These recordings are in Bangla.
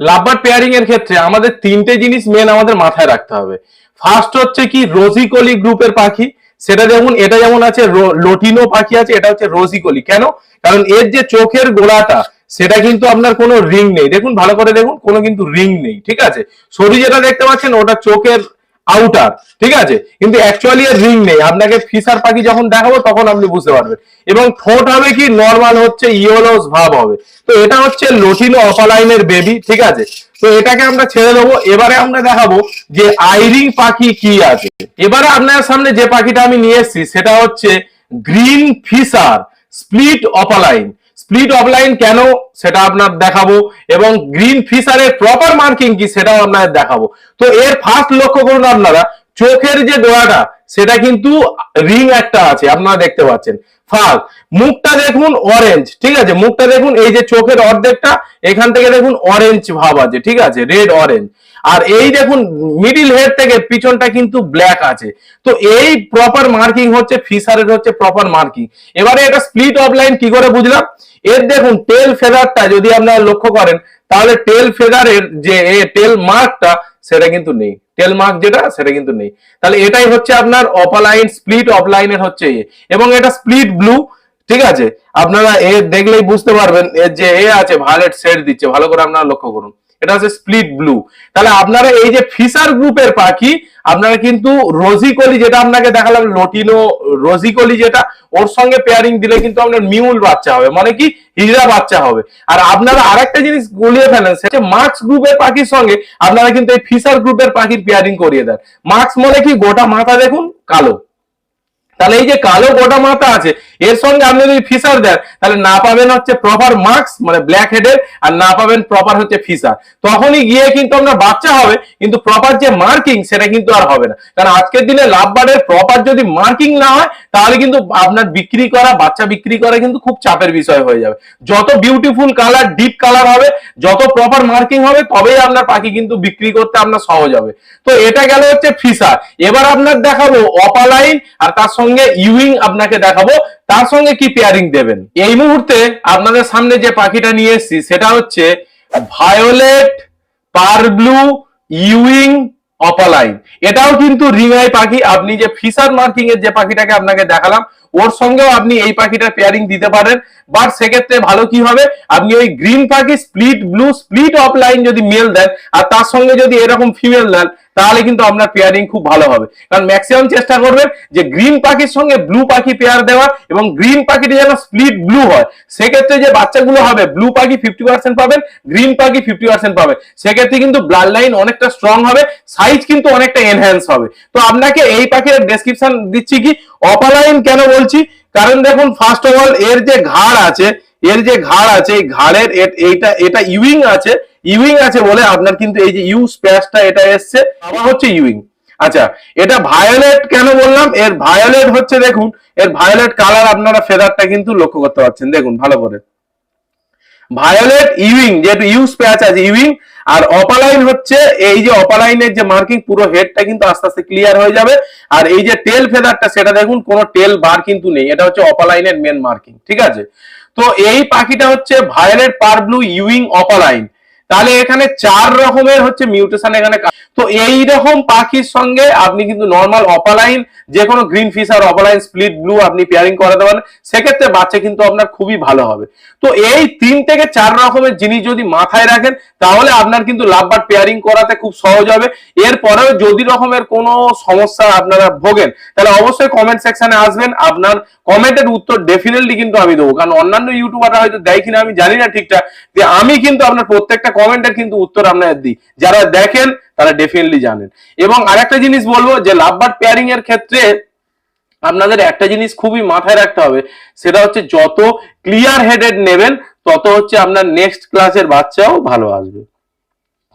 লাভবার পেয়ারিং এর ক্ষেত্রে আমাদের তিনটে জিনিস মেন আমাদের মাথায় রাখতে হবে। ফার্স্ট হচ্ছে কি রোজিকলি গ্রুপের পাখি। সেটা যেমন, এটা যেমন আছে লোটিনো পাখি আছে, এটা হচ্ছে রোজিকলি কেন? কারণ এর যে চোখের গোড়াটা, সেটা কিন্তু আপনার কোনো রিং নেই। দেখুন, ভালো করে দেখুন, কোনো কিন্তু রিং নেই, ঠিক আছে? শরীর যেটা দেখতে পাচ্ছেন, ওটা চোখের আউটার ঠিক আছে? কিন্তু অ্যাকচুয়ালি এর রিং নেই। আপনাকে ফিসার পাখি যখন দেখাবো, তখন আপনি বুঝতে পারবেন। এবং ঠোঁট হবে কি? নর্মাল হচ্ছে ইয়েলোস ভাব হবে। তো এটা হচ্ছে লোটিনো অপালাইনের বেবি ঠিক আছে? তো এটাকে আমরা ছেড়ে দেবো। এবারে আমরা দেখাবো যে আইরিং পাখি কি আছে। এবারে আপনার সামনে যে পাখিটা আমি নিয়ে এসেছি, সেটা হচ্ছে green Fischer split opaline split opaline কেন সেটা আপনার দেখাবো এবং গ্রিন ফিশারের প্রপার মার্কিং কি সেটাও আপনার দেখাবো। তো এর ফার্স্ট লক্ষ্য করুন আপনারা, চোখের যে ডোয়াটা সেটা কিন্তু রিং একটা আছে, আপনারা দেখতে পাচ্ছেন। ফার্স্ট মুখটা দেখুন অরেঞ্জ ঠিক আছে? মুখটা দেখুন, এই যে চোখের অর্ধেকটা, এখান থেকে দেখুন অরেঞ্জ ভাব আছে, ঠিক আছে? রেড অরেঞ্জ আর এই দেখুন মিডিল হেড থেকে পিছনটা কিন্তু ব্ল্যাক আছে। তো এই প্রপার মার্কিং হচ্ছে ফিশারের হচ্ছে প্রপার মার্কিং এবারে এটা স্প্লিট অফলাইন কি করে বুঝলাম? এর দেখুন টেল ফেদারটা যদি আপনারা লক্ষ্য করেন, তাহলে টেল ফেদারের যে টেল মার্কটা সেটা কিন্তু নেই। টেল মার্ক যেটা, সেটা কিন্তু নেই। তাহলে এটাই হচ্ছে আপনার অপালাইন স্প্লিট অফলাইনের হচ্ছে এবং এটা স্প্লিট ব্লু ঠিক আছে? আপনারা এ দেখলেই বুঝতে পারবেন এর যে এ আছে ভায়োলেট শেড দিচ্ছে। ভালো করে আপনারা লক্ষ্য করুন। এটা হচ্ছে স্প্লিট ব্লু তাহলে আপনারা এই যে ফিশার গ্রুপের পাখি, আপনারা কিন্তু রোজিকলি যেটা আপনাকে দেখালাম লোটিনো রোজিকলি যেটা, ওর সঙ্গে পেয়ারিং দিলে কিন্তু আপনার মিউল বাচ্চা হবে মানে কি? হিজড়া বাচ্চা হবে। আর আপনারা আরেকটা জিনিস গুলিয়ে ফেলেন, সেটা মার্কস গ্রুপের পাখির সঙ্গে আপনারা কিন্তু এই ফিশার গ্রুপের পাখির পেয়ারিং করিয়ে দেন। মার্কস মানে কি? গোটা মাথা দেখুন, কালো। তাহলে এই যে কালো গোটা মাথা আছে, এর সঙ্গে আপনি যদি ফিসার দেন, তাহলে না পাবেন হচ্ছে প্রপার মার্কস মানে ব্ল্যাক হেডের আর না পাবেন প্রপার হচ্ছে ফিসার তখনই গিয়ে কিন্তু আপনার বাচ্চা হবে, কিন্তু প্রপার যে মার্কিং সেটা কিন্তু আর হবে না। কারণ আজকের দিনে লাভবারের প্রপার যদি মার্কিং না হয়, তাহলে কিন্তু আপনার বিক্রি করা, বাচ্চা বিক্রি করা কিন্তু খুব চাপের বিষয় হয়ে যাবে। যত বিউটিফুল কালার ডিপ কালার হবে, যত প্রপার মার্কিং হবে, তবেই আপনার পাখি কিন্তু বিক্রি করতে আপনার সহজ হবে। তো এটা গেল হচ্ছে ফিসার এবার আপনার দেখাবো অপালাইন আর তার ইউইং আপনাকে দেখাবো, তার সঙ্গে কি পেয়ারিং দেবেন? এই মুহূর্তে আপনাদের সামনে যে পাখিটা নিয়ে এসেছি, সেটা হচ্ছে ভায়োলেট পার ব্লু ইউইং অপালাইন এটাও কিন্তু রিঙাই পাখি। আপনি যে ফিশার মার্কিং এর যে পাখিটাকে আপনাকে দেখালাম, ওর সঙ্গেও আপনি এই পাখিটার পেয়ারিং দিতে পারেন। বাট সেক্ষেত্রে ভালো কি হবে? আপনি ওই গ্রিন পাখি স্প্লিট ব্লু স্প্লিট অফলাইন যদি মেল দেন, আর তার সঙ্গে যদি এরকম ফিমেল দেন তাহলে কিন্তু আপনার পেয়ারিং খুব ভালো হবে। কারণ ম্যাক্সিমাম চেষ্টা করবেন যে গ্রিন পাখির সঙ্গে ব্লু পাখি পেয়ার দেওয়া এবং গ্রিন পাখিটি যেন স্প্লিট ব্লু হয়। সেক্ষেত্রে যে বাচ্চাগুলো হবে ব্লু পাখি ফিফটি পার্সেন্ট পাবেন গ্রিন পাখি ফিফটি পার্সেন্ট পাবেন। সেক্ষেত্রে কিন্তু ব্লাড লাইন অনেকটা স্ট্রং হবে সাইজ কিন্তু অনেকটা এনহ্যান্স হবে। তো আপনাকে এই পাখির ডেসক্রিপশন দিচ্ছি কি? অপালাইন কেন বলছি? কারণ দেখুন ফার্স্ট অফ অল এর যে ঘাড় আছে, এর যে ঘাড় আছে, এই ঘাড়ের এইটা এটা ইউইং আছে ইউইং আছে বলে আপনার কিন্তু এই যে ইউ স্প্যাচটা এটা এসছে আবার হচ্ছে ইউইং আচ্ছা এটা ভায়োলেট কেন বললাম? এর ভায়োলেট হচ্ছে দেখুন, এর ভায়োলেট কালার আপনারা ফেদারটা কিন্তু লক্ষ্য করতে পারছেন। দেখুন, ভালো করে। ভায়োলেট ইউইং যেহেতু ইউ স্প্যাচ আছে ইউইং আর অপালাইন হচ্ছে, এই যে অপালাইনের যে মার্কিং পুরো হেডটা কিন্তু আস্তে আস্তে ক্লিয়ার হয়ে যাবে। আর এই যে টেল ফেদারটা সেটা দেখুন, কোনো টেল বার কিন্তু নেই। এটা হচ্ছে অপালাইনের মেন মার্কিং ঠিক আছে? তো এই পাখিটা হচ্ছে ভায়োলেট পার ব্লু ইউইং অপালাইন তাহলে এখানে চার রকমের হচ্ছে মিউটেশন এখানে তো এই রকম পাখির সঙ্গে আপনি কিন্তু নর্মাল অপালাইন যে কোনো গ্রিন ফিশ আর অপালাইন স্প্লিট ব্লু আপনি পেয়ারিং করাতে পারেন, সেক্ষেত্রে বাচ্চা কিন্তু আপনার খুবই ভালো হবে। তো এই তিন থেকে চার রকমের জিনিস যদি মাথায় রাখেন, তাহলে আপনার কিন্তু লাভবার পেয়ারিং করাতে খুব সহজ হবে। এরপরেও যদি রকমের কোনো সমস্যা আপনারা ভোগেন, তাহলে অবশ্যই কমেন্ট সেকশনে আসবেন। আপনার কমেন্টের উত্তর ডেফিনেটলি কিন্তু আমি দেবো। কারণ অন্যান্য ইউটিউবাররা হয়তো দেয় কিনা আমি জানি না ঠিকঠাক। যে আমি কিন্তু আপনার প্রত্যেকটা কমেন্টের কিন্তু উত্তর আমরা দিই। যারা দেখেন, তারা ডেফিনেটলি জানেন। এবং আরেকটা জিনিস বলব যে লাভবার পেয়ারিং এর ক্ষেত্রে আপনাদের একটা জিনিস খুবই মাথায় রাখতে হবে, সেটা হচ্ছে যত ক্লিয়ার হেডেড নেবেন, তত হচ্ছে আপনার নেক্সট ক্লাসের বাচ্চাও ভালো আসবে।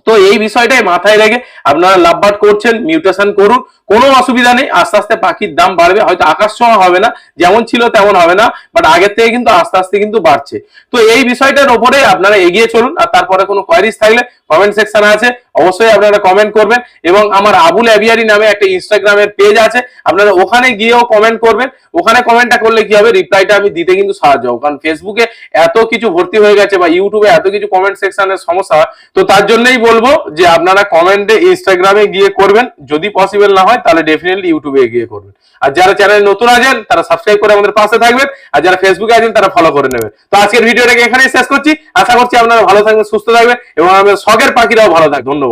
তো এই বিষয়টাই মাথায় রেখে আপনারা লাভবাট করছেন মিউটেশন করুন কোনো অসুবিধা নেই, আস্তে আস্তে পাখির দাম বাড়বে, হয়তো আকাশ ছোঁয়া হবে না, যেমন ছিল তেমন হবে না বাট আগের থেকে কিন্তু আস্তে আস্তে কিন্তু বাড়ছে। তো এই বিষয়টার ওপরে আপনারা এগিয়ে চলুন, আর তারপরে কোনো কোয়ারিজ থাকলে কমেন্ট সেকশন আছে, অবশ্যই আপনারা কমেন্ট করবেন, এবং আমার আবুল অ্যাভিয়ারি নামে একটা ইনস্টাগ্রামের পেজ আছে, আপনারা ওখানে গিয়েও কমেন্ট করবেন, ওখানে কমেন্টটা করলে কি হবে রিপ্লাইটা আমি দিতে কিন্তু সাহায্য হব, কারণ ফেসবুকে এত কিছু ভর্তি হয়ে গেছে বা ইউটিউবে এত কিছু কমেন্ট সেকশনের সমস্যা, তো তার জন্যই বলব যে আপনারা কমেন্টে ইনস্টাগ্রামে গিয়ে করবেন, যদি পসিবল না হয় তাহলে ডেফিনেটলি ইউটিউবে গিয়ে করবেন। আর যারা চ্যানেলে নতুন আছেন, তারা সাবস্ক্রাইব করে আমাদের পাশে থাকবেন, আর যারা ফেসবুকে আছেন, তারা ফলো করে নেবেন। তো আজকের ভিডিওটাকে এখানেই শেষ করছি। আশা করছি আপনারা ভালো থাকবেন, সুস্থ থাকবেন, এবং আমাদের শখের পাখিরাও ভালো থাকবে। ধন্যবাদ।